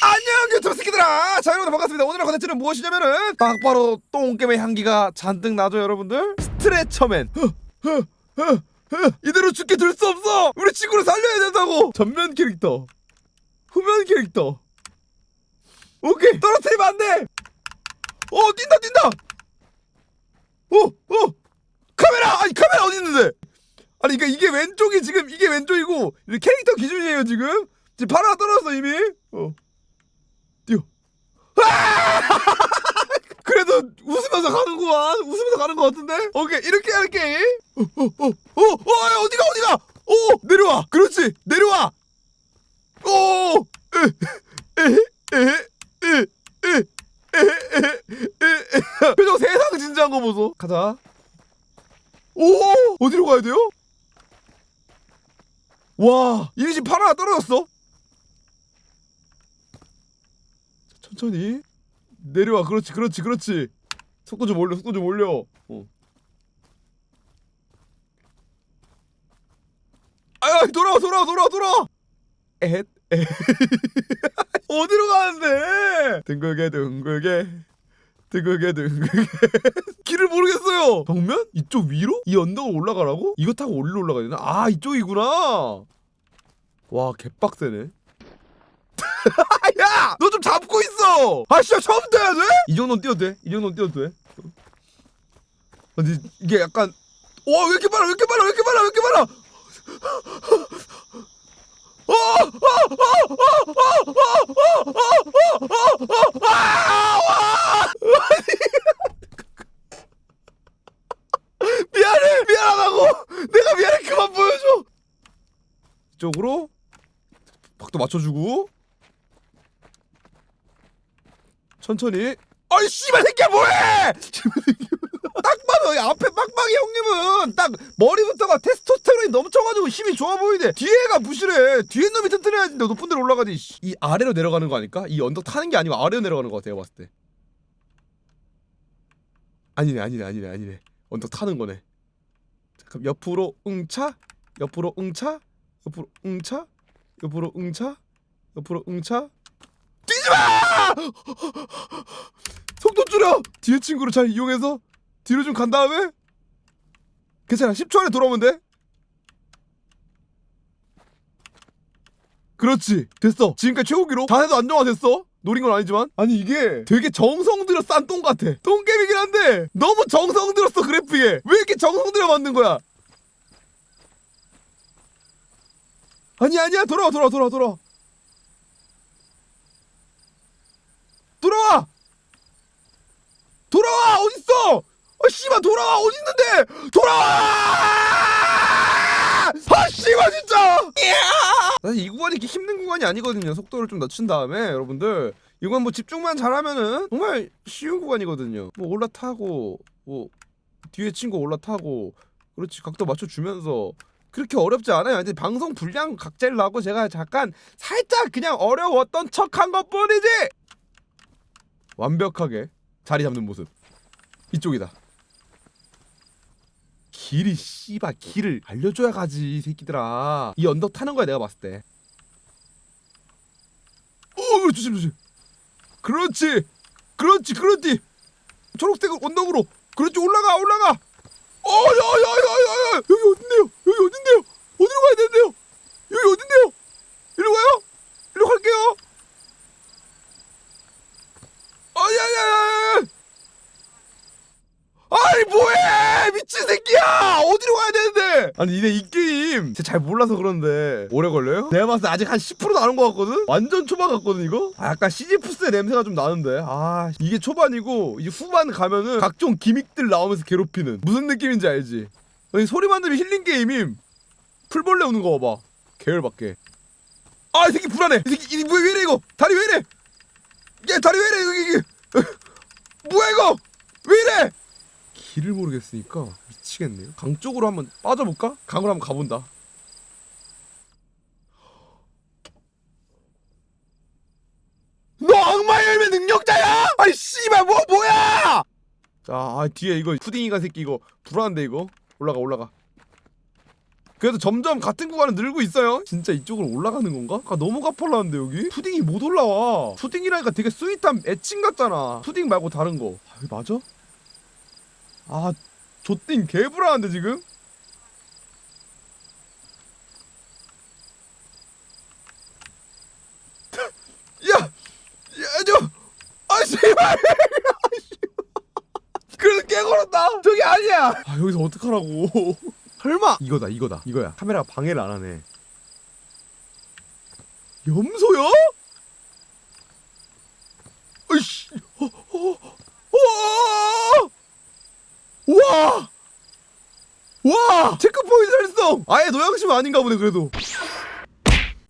안녕 유튜브 새끼들아. 자 여러분 반갑습니다. 오늘의 컨텐츠는 무엇이냐면은 딱 바로 똥겜의 향기가 잔뜩 나죠 여러분들? 스트레처맨. 이대로 죽게 둘 수 없어! 우리 친구를 살려야 된다고! 전면 캐릭터. 후면 캐릭터. 오케이 떨어뜨리면 안돼! 어 뛴다 뛴다 어어. 카메라! 아니 카메라 어디 있는데? 아니 그러니까 이게 왼쪽이 지금 이게 왼쪽이고 캐릭터 기준이에요 지금? 지금 바로 하나 떨어졌어 이미? 어. 뛰어. 아! 그래도 웃으면서 가는구만. 웃으면서 가는 것 같은데? 오케이 이렇게 할게 어어어어 어, 어, 어디가 어디가? 오 내려와. 그렇지 내려와. 오! 표정 세상 진지 한 거 보소. 가자. 오! 어디로 가야 돼요? 와 이미 지금 팔 하나 떨어졌어? 천천히. 내려와. 그렇지 그렇지 그렇지. 속도 좀 올려 속도 좀 올려. 어. 아야 돌아와 돌아와 돌아와 돌아와! 에헷 에헷. 어디로 가는데? 둥글게 둥글게 둥글게 둥글게 길을 모르겠어요 정면? 이쪽 위로? 이 언덕을 올라가라고? 이거 타고 올려 올라가야 되나? 아 이쪽이구나 와 개빡세네 야! 너 좀 잡고 있어! 아, 진짜 처음부터 해야 돼? 이 정도는 뛰어도 돼. 이 정도는 뛰어도 돼. 어. 근데 이게 약간 와, 왜 이렇게 많아? 왜 이렇게 많아? 왜 이렇게 많아? 왜 이렇게 많아? 미안해! 미안하다고! 내가 미안해! 그만 보여줘! 이쪽으로 박도 맞춰주고 천천히 아이 씨발 새끼야 뭐해? 딱 봐도 이 앞에 빡빡이 형님은 딱 머리부터가 테스토스테론이 넘쳐가지고 힘이 좋아 보이네. 뒤에가 부실해. 뒤에 놈이 튼튼해야지 너 높은 데로 올라가지 씨. 이 아래로 내려가는 거 아닐까? 이 언덕 타는 게 아니고 아래로 내려가는 거 같아 내가 봤을 때. 아니네 아니네 아니네 아니네. 언덕 타는 거네. 잠깐 옆으로 응차 옆으로 응차 옆으로 응차 옆으로 응차 옆으로 응차. 뛰지 마 속도 줄여! 뒤에 친구를 잘 이용해서 뒤로 좀 간 다음에? 괜찮아. 10초 안에 돌아오면 돼. 그렇지. 됐어. 지금까지 최고 기록 자세도 안정화됐어. 노린 건 아니지만. 아니 이게 되게 정성 들여 싼 똥 같아. 똥게임이긴 한데 너무 정성 들였어 그래픽에. 왜 이렇게 정성 들여 만든 거야? 아니 아니야. 돌아와 돌아와 돌아와 돌아와. 돌아와 돌아와! 어딨어? 아 씨발 돌아와! 어디 있는데? 돌아와! 아 씨발 진짜! 사실 이 구간이 이렇게 힘든 구간이 아니거든요. 속도를 좀 낮춘 다음에 여러분들. 이건 뭐 집중만 잘하면은 정말 쉬운 구간이거든요. 뭐 올라타고 뭐 뒤에 친구 올라타고 그렇지. 각도 맞춰주면서. 그렇게 어렵지 않아요. 이제 방송 분량 각재를 나고 제가 잠깐 살짝 그냥 어려웠던 척한 것 뿐이지. 완벽하게 자리 잡는 모습. 이쪽이다. 길이 씨발 길을 알려줘야 가지 이 새끼들아. 이 언덕 타는 거야 내가 봤을 때. 어 조심 조심. 그렇지, 그렇지, 그렇지. 초록색 언덕으로 그렇지 올라가 올라가. 어야야야야야 여기 어딘데요? 여기 어딘데요? 어디로 가야 되는데요? 여기 어딘데요? 이리로 가요? 이리로 갈게요. 아야야야! 아니 뭐해! 미친 새끼야! 어디로 가야 되는데? 아니 니네 이 게임 진짜 잘 몰라서 그런데 오래 걸려요? 내가 봤을 때 아직 한 10% 나는 것 같거든? 완전 초반 같거든 이거? 아 약간 시지푸스의 냄새가 좀 나는데. 아 이게 초반이고 이제 후반 가면은 각종 기믹들 나오면서 괴롭히는 무슨 느낌인지 알지? 아니 소리만 들으면 힐링 게임임. 풀벌레 오는 거 봐봐. 계열밖에. 아 이 새끼 불안해. 이 새끼 이 뭐야 왜 이래 이거? 다리 왜 이래? 야 다리 왜 이래 이거 이게? 뭐야 이거? 왜 이래 길을 모르겠으니까 미치겠네요 강 쪽으로 한번 빠져볼까? 강으로 한번 가본다 너 악마 열매 능력자야? 아니 씨발 뭐 뭐야 자 아, 뒤에 이거 푸딩이가 새끼 이거 불안한데 이거 올라가 올라가 그래도 점점 같은 구간은 늘고 있어요 진짜 이쪽으로 올라가는 건가? 아 너무 가팔라는데 여기? 푸딩이 못 올라와 푸딩이라니까 되게 스윗한 애칭 같잖아 푸딩 말고 다른 거 아, 이거 맞아? 아 조띵 개불안한데 지금? 야! 야, 저! 아, 씨발! 그래도 깨걸었다! 저기 아니야! 아, 여기서 어떡하라고. 설마! 이거다, 이거다. 이거야. 카메라가 방해를 안 하네. 염소야? 으이씨! 어, 어, 어! 와! 체크포인트 설정! 아예 노양심 아닌가 보네, 그래도.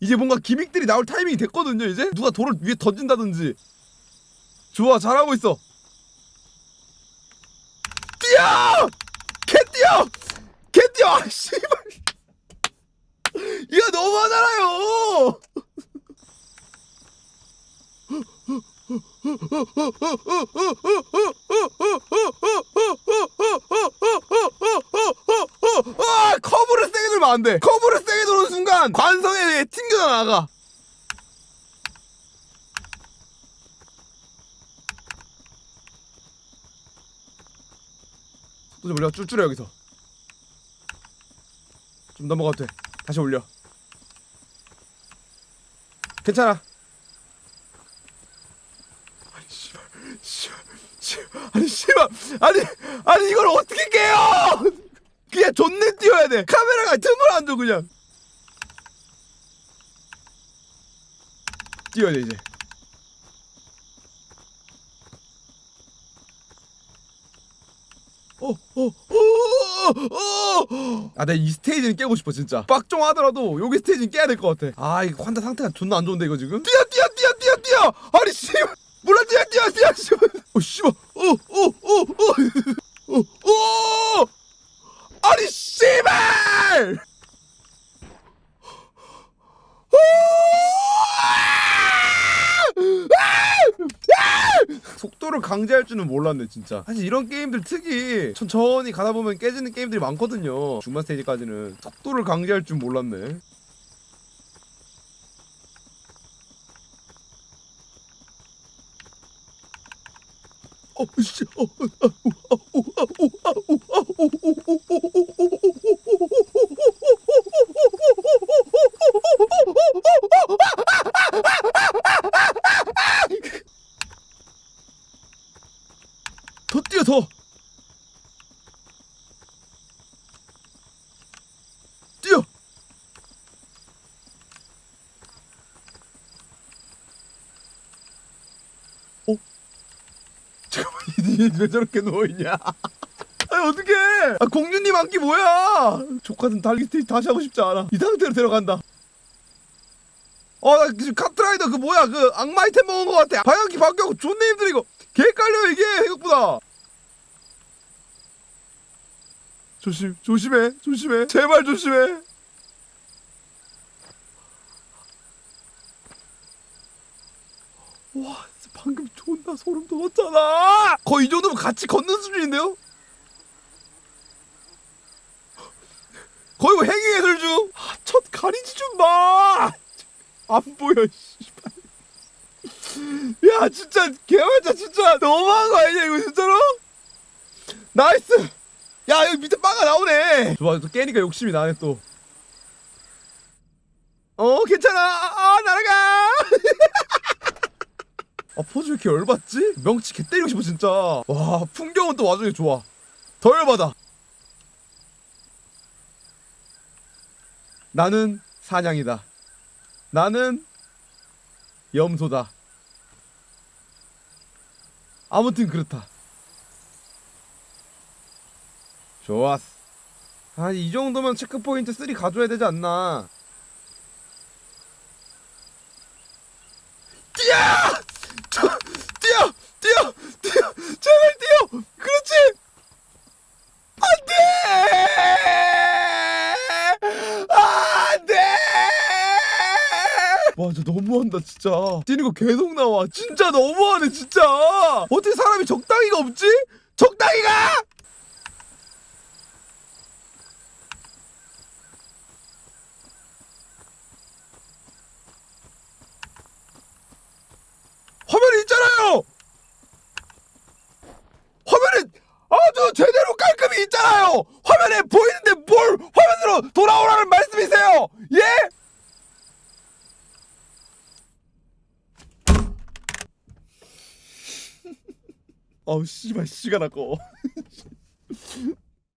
이제 뭔가 기믹들이 나올 타이밍이 됐거든요 이제? 누가 돌을 위에 던진다든지. 좋아 잘하고 있어. 뛰어! 개 뛰어! 개 뛰어! 아 씨발. 이거 너무하잖아요 세게 돌면 안돼 커브를 세게 도는 순간 관성에 의해 튕겨 나가. 속도 좀 올려. 줄줄해 여기서. 좀 넘어가도 돼. 다시 올려. 괜찮아. 아니 씨발. 씨발. 아니 씨발. 아니 아니 이걸 어떻게 깨요 그냥 존내 뛰어야 돼 카메라가 틈을 안 줘 그냥 뛰어야 돼 이제 어, 아, 나 이 스테이지는 깨고 싶어, 진짜. 빡종 하더라도 여기 스테이지는 깨야 될 것 같아. 아, 이거 환타 상태가 존나 안 좋은데, 이거 지금? 뛰어, 뛰어, 뛰어, 뛰어, 뛰어! 아니, 씨! 몰라, 뛰어, 뛰어, 뛰어, 씨! 어, 씨발! 어, 어, 어, 어! 어, 어! 아니, 씨발! 강제할 줄은 몰랐네 진짜 사실 이런 게임들 특이 천천히 가다 보면 깨지는 게임들이 많거든요 중반 스테이지까지는 속도를 강제할 줄 몰랐네 어, 씨, 어, 더 뛰어 더 뛰어 어? 잠깐만 이 왜 저렇게 누워있냐? 아니 어떡해! 아 공주님 안기 뭐야? 조카든 스테이지 다시 하고 싶지 않아. 이 상태로 데려간다. 어나 지금 카트라이더 그 뭐야? 그 악마 아이템 먹은 거 같아. 방향키 바뀌고 존나 힘들어 이거. 개 깔려 이게. 생각보다. 조심 조심해. 조심해. 제발 조심해. 와 방금 존나 소름 돋았잖아. 거의 이 정도면 같이 걷는 수준인데요? 거의 뭐 행위예술 중첫 가리지 좀봐안 보여 씨발. 야 진짜 개발자 진짜 너무한 거 아니냐 이거 진짜로? 나이스! 야 여기 밑에 빵가 나오네. 좋아 또 깨니까 욕심이 나네 또 어 괜찮아 아 날아가 아 포즈 왜 이렇게 열받지? 명치 개 때리고 싶어 진짜 와 풍경은 또 와중에 좋아 더 열받아 나는 사냥이다 나는 염소다 아무튼 그렇다. 좋았어. 아, 이 정도면 체크포인트 3 가져야 되지 않나. 뛰어! 저, 뛰어! 뛰어! 뛰어! 제발 뛰어! 그렇지! 안 돼! 안 돼! 와, 저 너무한다, 진짜. 뛰는 거 계속 나와. 진짜 너무하네, 진짜. 어떻게 사람이 적당히가 없지? 적당히 가! 화면에 있잖아요! 화면에 아주 제대로 깔끔히 있잖아요! 화면에 보이는데 뭘 화면으로 돌아오라는 말씀이세요! 예? 아우 씨발 시간 아까워.